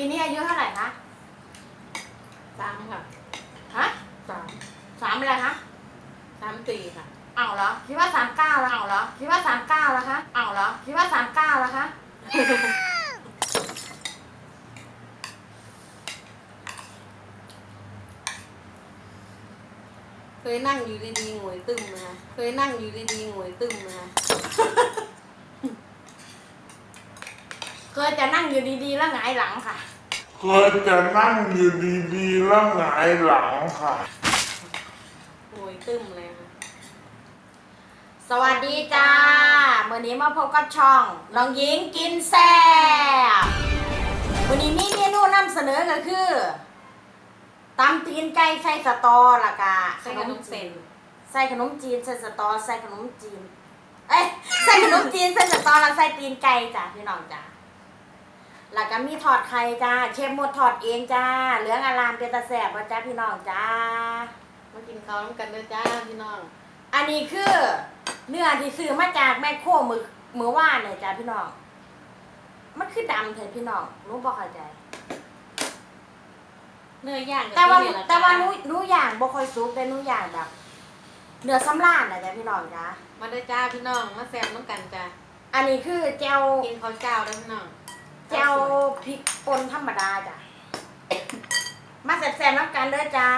ปีนี้อายุเท่าไหร่คะสามค่ะฮะสามสามอะไรคะสามสี่ค่ะเอาเหรอคิดว่าสามเก้าแล้วเอาเหรอคิดว่าสามเก้าแล้วคะเอาเหรอคิดว่าสามเก้าแล้วคะเคยนั่งอยู่ดีๆหงวยตึ้มนะคะเคยนั่งอยู่ดีๆหงวยตึ้มนะคะ เคยจะนั่งอยู่ดีๆแล้วหงายหลังค่ะ เคยจะนั่งอยู่ดีๆแล้วหงายหลังค่ะหงวยตึ้มเลยค่ะ สวัสดีจ้าเมื่อนี้มาพบกับช่องน้องหญิงกินแซ่บวันนี้มีเมนูนำเสนอก็คือตำตีนไก่ใส่สตอละกะใส่ขนมเส้นใส่ขนมจีนใส่สตอใส่ขนมจีน เอ้ยใส่ขนมจีนใส่สตอแล้วใส่ตีนไก่จ้ะพี่น้องจ้า แล้วก็มีทอดไข่จ้าเชฟหมดทอดเองจ้า เหลืองอารามเป็นตะแสบว่าจ้าพี่น้องจ้า มากินข้าวน้ำกันเด้อจ้าพี่น้องอันนี้คือเนื้อที่ซื้อมาจากแมคโครมือมือว่านเนี่ยจ้าพี่น้อง มันคือดำเถอะพี่น้องหนูบอกเข้าใจ เนื้อย่างกับแต่ว่าที่เหลือแต่ว่าหจ้นูหนูอย่างบ่ค่อยสุกแต่หนูอย่างแบบ เนื้อสำราญนะจ้าพี่น้องจ้ามาเด้อจ้าพี่น้องมาแซมน้ำกันจ้าอันนี้คือแจวกินข้าวเจ้าเด้อพี่น้อง แจวพริกป่นธรรมดาจ้ะ มาแซ่บๆน้ำกันเด้อจ้า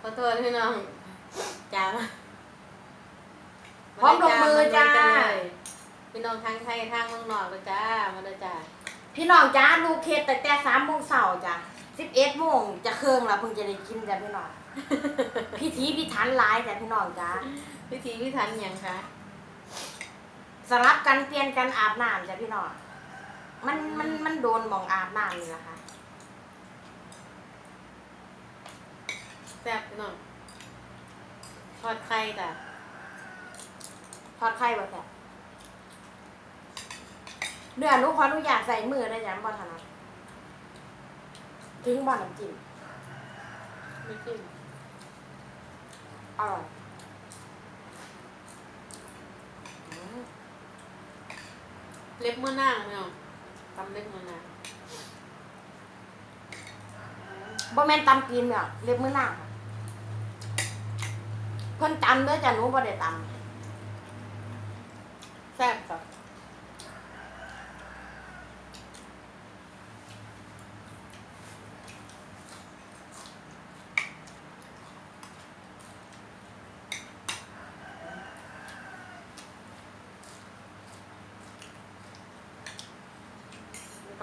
ขอโทษพี่น้องจ้าพร้อมลงมือจ้ามเด้อเลยพี่น้องทางไทยทางเมืองนอกเลยจ้ามาเด้อจ้าพี่น้องจ้าลูกเฮ็ดแต่แต่สามโมงเช้าจ้ะสิบเอ็ดโมงจะเครื่องแล้วเพิ่งจะได้กินจ้ะพี่น้อง พิธีพิถันหลายจ้ะพี่น้องจ้า พิธีพิธันหยังคะสลับกันเปลี่ยนกันอาบน้ำจ้ะพี่น้อง มันมันมันโดนหมองอาบน้ำนี่แหละค่ะแซ่บพี่น้องทอดไข่จ้ะทอดไข่บ่แซ่บเนื้อหนูขอหนูอยากใส่มือได้จ้ะบ่ถนัดถึงบ่น้ำจิ้มไม่จิ้มอร่อยอืมเล็บมือนางพี่น้องตำเล็บมือนาบ่แม่นตำกินเนี่ยเล็บมือหน้าเพิ่นตำด้วยจ้ะหนูบ่ได้ตำแซ่บจ้ะ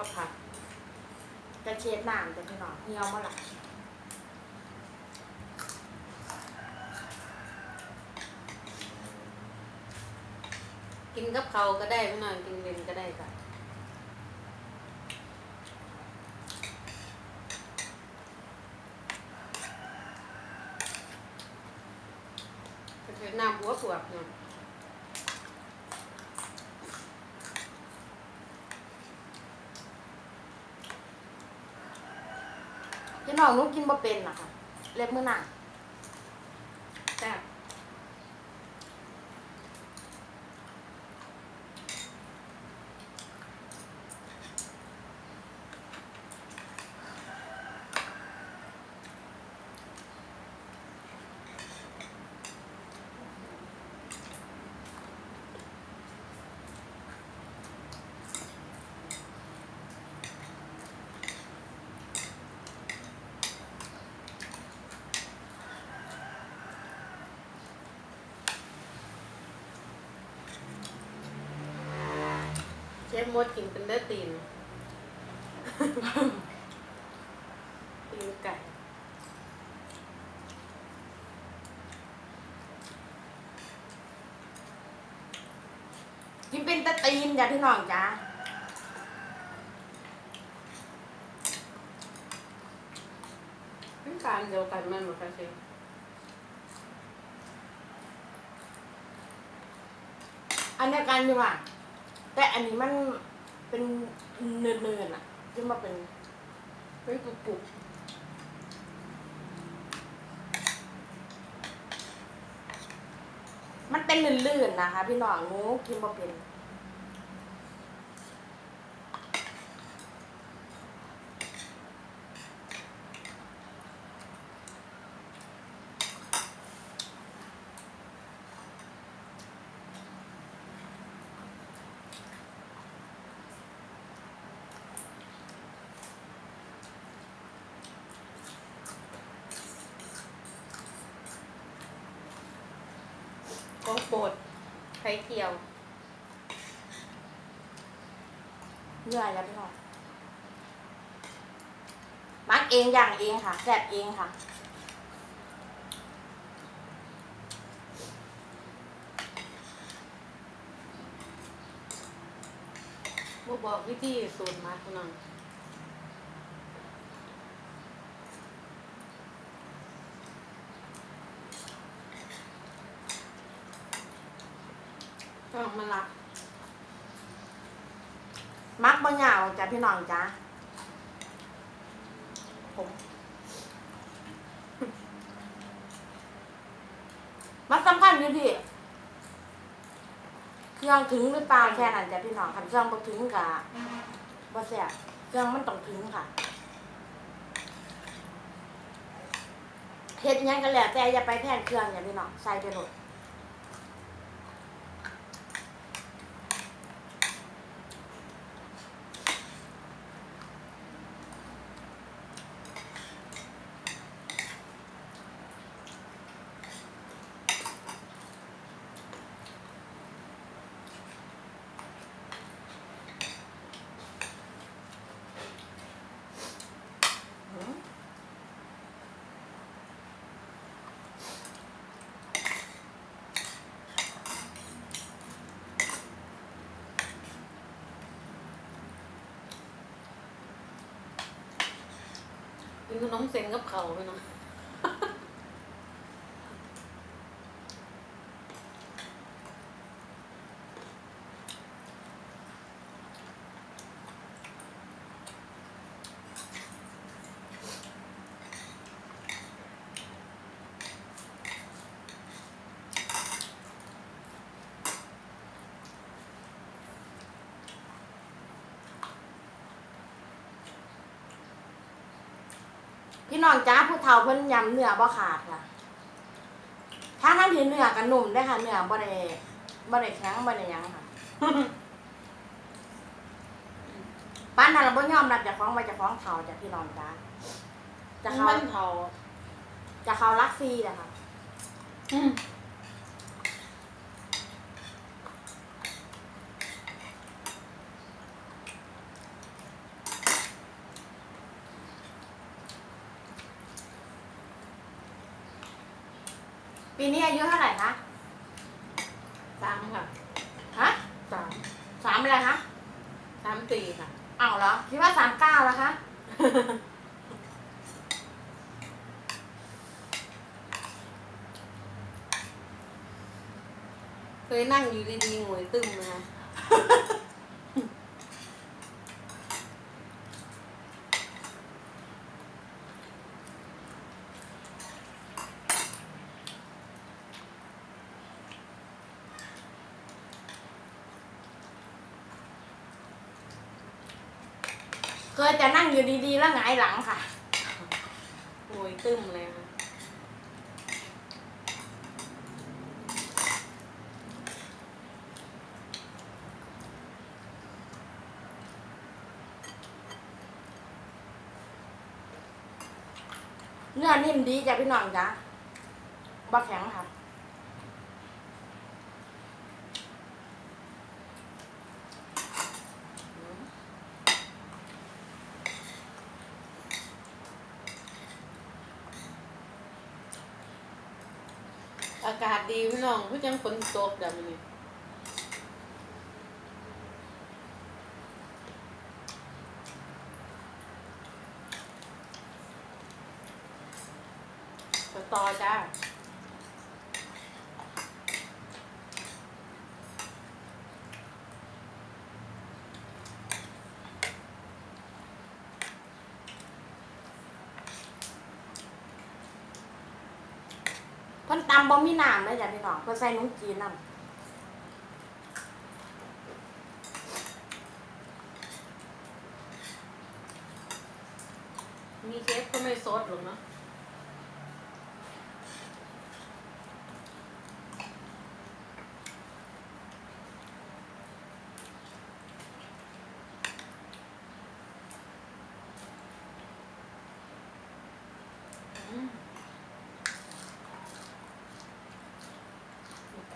ก็ผักกระเช็ดน้ำจะพี่น้องเหี่ยวมาละกินกับเขาก็ได้พี่น้องกินเย็นก็ได้จ้ะก็คือน้ำหัวปวกเนา น้องหนูกินบ่เป็นนะคะเล็บมือหนัก มดกินเป็นเลือดตีน ตีนไก่กินเป็นตะตีนจ้ะพี่น้องจ้าเป็นการเดียวกันแม่นหมดค่ะเชฟอันเดียวกันดีกว่าแต่อันนี้มัน เป็นเนินๆอะจะมาเป็นเป็นกรุบกรุบมันเป็นลื่นๆนะคะ พี่น้องหนูกินมาเป็น โปรดไข่เจียวเหนื่อยแล้วพี่น้องมักเองอย่างเองค่ะแซ่บเองค่ะบ่บอกวิธีสูตรมาพี่น้อง ก็มาลักมักบางอย่างจ้ะพี่น้องจ้ะผมมันสำคัญอยู่ที่เครื่องถึงหรือเปล่าแค่นั้นจ้ะพี่น้องคันเครื่องบ่ถึงกะบ่แซ่บเครื่องมันต้องถึงค่ะเฮ็ดยังก็แล้วแต่อย่าไปแทนเครื่องจ้ะพี่น้องใส่ไปโหลด ขนมเส้นกับเขาวไปเนาะ พี่น้องจ้าผู้เฒ่าเพิ่นยำเนื้อบ่ขาดค่ะถ้าทั้งที่เนื้อกันนุ่มได้อค่ะ เนื้อบ่ได้บ่ได้แข็งบ่ได้หยังค่ะป้านนั้นเราบ่ยอมรับจากของว่าเจากของเฒ่าจากพี่น้องจ้าจะเขามันเผาจะเขารักฟรีนะคะ อืม ปีนี้อายุเท่าไหร่คะสามค่ะฮะสามสามอะไรคะสามสี่ค่ะอ้าวเหรอคิดว่าสามเก้าแล้วคะเคยนั่งอยู่ดีๆหงวยตึมนะ คะเคยจะนั่งอยู่ดีๆ แล้วหงายหลังค่ะหงวยตึมเลยค่ะเนื้อนิ่มดีจ้ะพี่น้องจ้ะบ่แข็งค่ะ อากาศดีพี่น้องพี่จังฝนตกแบบนี้สตอจ้า เพิ่นตำบ่มีน้ำเลยจ้ะพี่น้องเพิ่นใส่นุ่งจีนน้ำ มีเชฟก็ไม่ซดหรอกเนาะอืมโอเค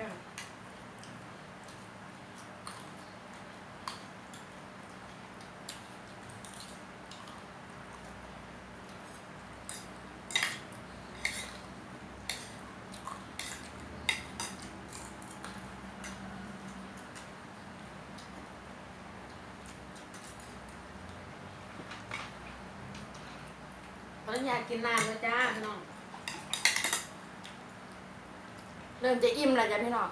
อนุญาตกินน้ำแล้วจ้าพี่น้อง เริ่มจะอิ่มแล้วจ้ะพี่น้อง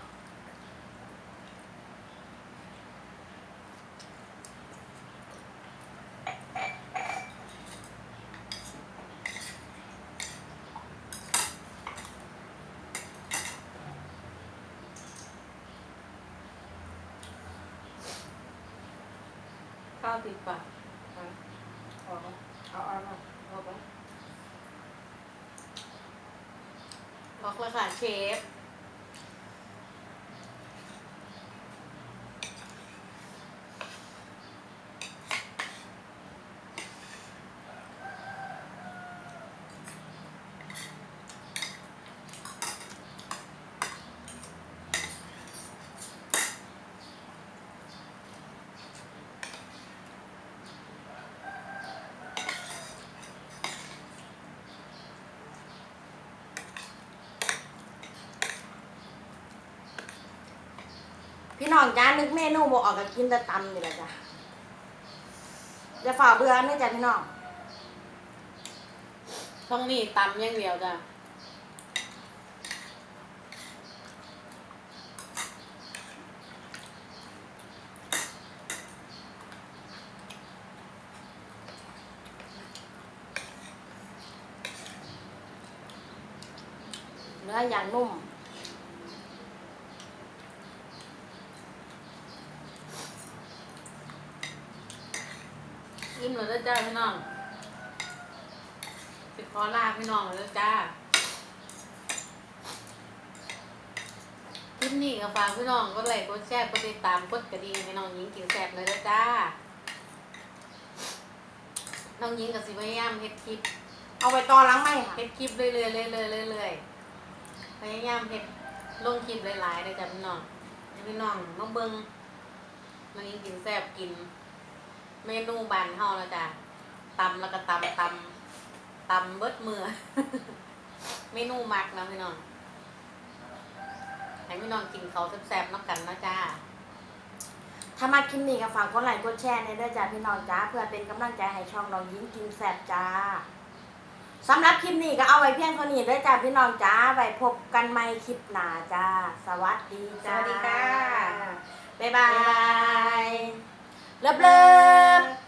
ข้าวติดปาก เอาเอาเอาเอาเอาเอาไป บอก เลยค่ะเชฟ น้องจ้านึกเมนูบอกออกกับกินแต่ตำนี่แหละจ้ะจะฝ่าเบื่อนี่จ้ะพี่น้องช่องนี้ตำอย่างเดียวจ้ะเนื้ออย่างนุ่ม อิ่มเลยเด้อจ้าพี่น้องติดคอลา พี่น้องเลยจ้าคลิปนี้ก็ฝากพี่น้องก็ไลค์กดแชร์กดติดตามกดกระดิ่งให้น้องหญิงกินแซ่บเลยเด้อจ้า น้องหญิงกับสิพยายามเฮ็ดคลิปเอาไปตอนล้างไหมค่ะเฮ็ดคลิปเรื่อยๆเรื่อยๆเรื่อยๆพยายามเฮ็ดลงคลิปหลายๆเลยจ้ะพี่น้องให้พี่น้องมาเบิ่งน้องหญิงกินแซ่บกิน เมนูบานเฮาแล้วจ้ะตำแล้วก็ตำตำ ตำเบิดมือเมนูมักนะพี่น้องให้พี่น้องกินเขาวแซ่บๆน้ำกันนะจ้าถ้ามาคลิปนี้ก็ฝากกดไลค์กดแชร์ในเด้อจ้ะพี่น้องจ้าเพื่อเป็นกำลังใจให้ช่องน้องยิ้มกินแซ่บจ้าสำหรับคลิปนี้ก็เอาไว้เพียงเท่านี้เด้อจ้ะพี่น้องจ้าไว้พบกันใหม่คลิปหน้าจ้า สวัสดีจ้าสวัสดีค่ะบ๊ายบายเลิฟเลิฟ